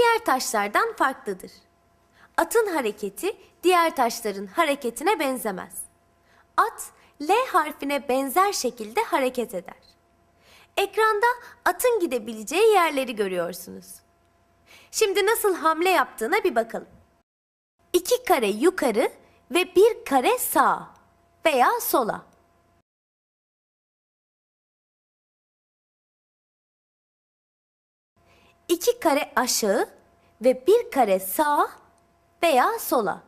diğer taşlardan farklıdır. Atın hareketi diğer taşların hareketine benzemez. At L harfine benzer şekilde hareket eder. Ekranda atın gidebileceği yerleri görüyorsunuz. Şimdi nasıl hamle yaptığına bir bakalım. İki kare yukarı ve bir kare sağa veya sola. İki kare aşağı ve bir kare sağa veya sola.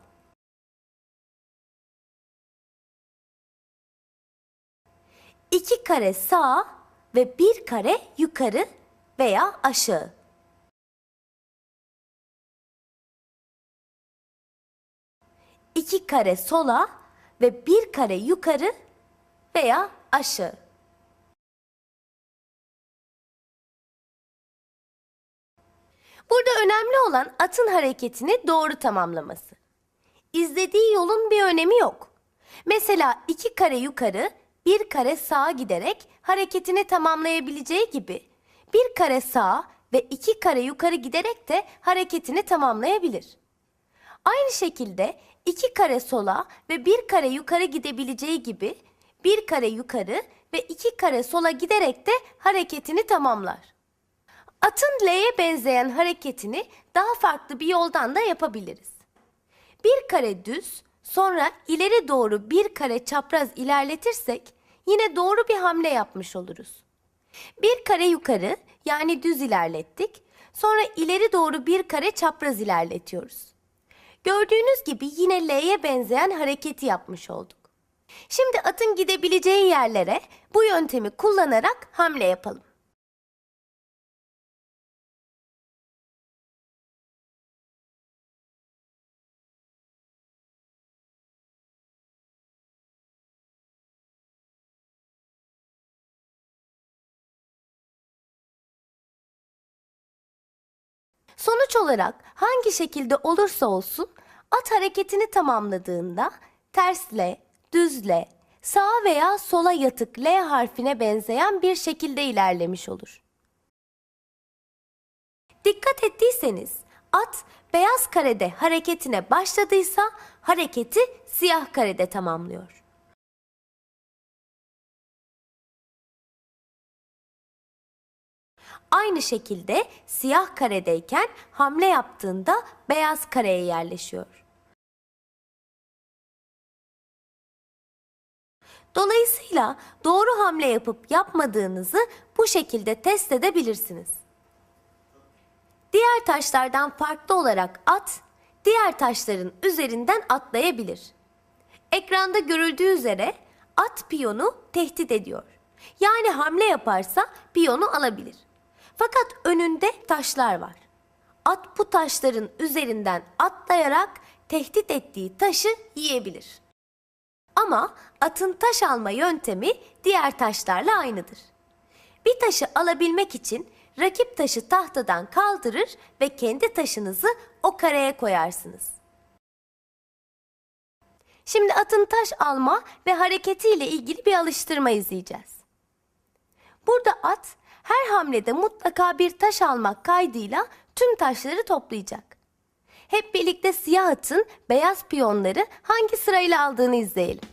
İki kare sağa ve bir kare yukarı veya aşağı. İki kare sola ve bir kare yukarı veya aşağı. Burada önemli olan atın hareketini doğru tamamlaması. İzlediği yolun bir önemi yok. Mesela iki kare yukarı, bir kare sağa giderek hareketini tamamlayabileceği gibi bir kare sağa ve iki kare yukarı giderek de hareketini tamamlayabilir. Aynı şekilde iki kare sola ve bir kare yukarı gidebileceği gibi bir kare yukarı ve iki kare sola giderek de hareketini tamamlar. Atın L'ye benzeyen hareketini daha farklı bir yoldan da yapabiliriz. Bir kare düz, sonra ileri doğru bir kare çapraz ilerletirsek yine doğru bir hamle yapmış oluruz. Bir kare yukarı yani düz ilerlettik, sonra ileri doğru bir kare çapraz ilerletiyoruz. Gördüğünüz gibi yine L'ye benzeyen hareketi yapmış olduk. Şimdi atın gidebileceği yerlere bu yöntemi kullanarak hamle yapalım. Sonuç olarak hangi şekilde olursa olsun at hareketini tamamladığında tersle, düzle, sağa veya sola yatık L harfine benzeyen bir şekilde ilerlemiş olur. Dikkat ettiyseniz at beyaz karede hareketine başladıysa hareketi siyah karede tamamlıyor. Aynı şekilde siyah karedeyken hamle yaptığında beyaz kareye yerleşiyor. Dolayısıyla doğru hamle yapıp yapmadığınızı bu şekilde test edebilirsiniz. Diğer taşlardan farklı olarak at, diğer taşların üzerinden atlayabilir. Ekranda görüldüğü üzere at piyonu tehdit ediyor. Yani hamle yaparsa piyonu alabilir. Fakat önünde taşlar var. At bu taşların üzerinden atlayarak tehdit ettiği taşı yiyebilir. Ama atın taş alma yöntemi diğer taşlarla aynıdır. Bir taşı alabilmek için rakip taşı tahtadan kaldırır ve kendi taşınızı o kareye koyarsınız. Şimdi atın taş alma ve hareketiyle ilgili bir alıştırma izleyeceğiz. Burada at her hamlede mutlaka bir taş almak kaydıyla tüm taşları toplayacak. Hep birlikte siyah atın beyaz piyonları hangi sırayla aldığını izleyelim.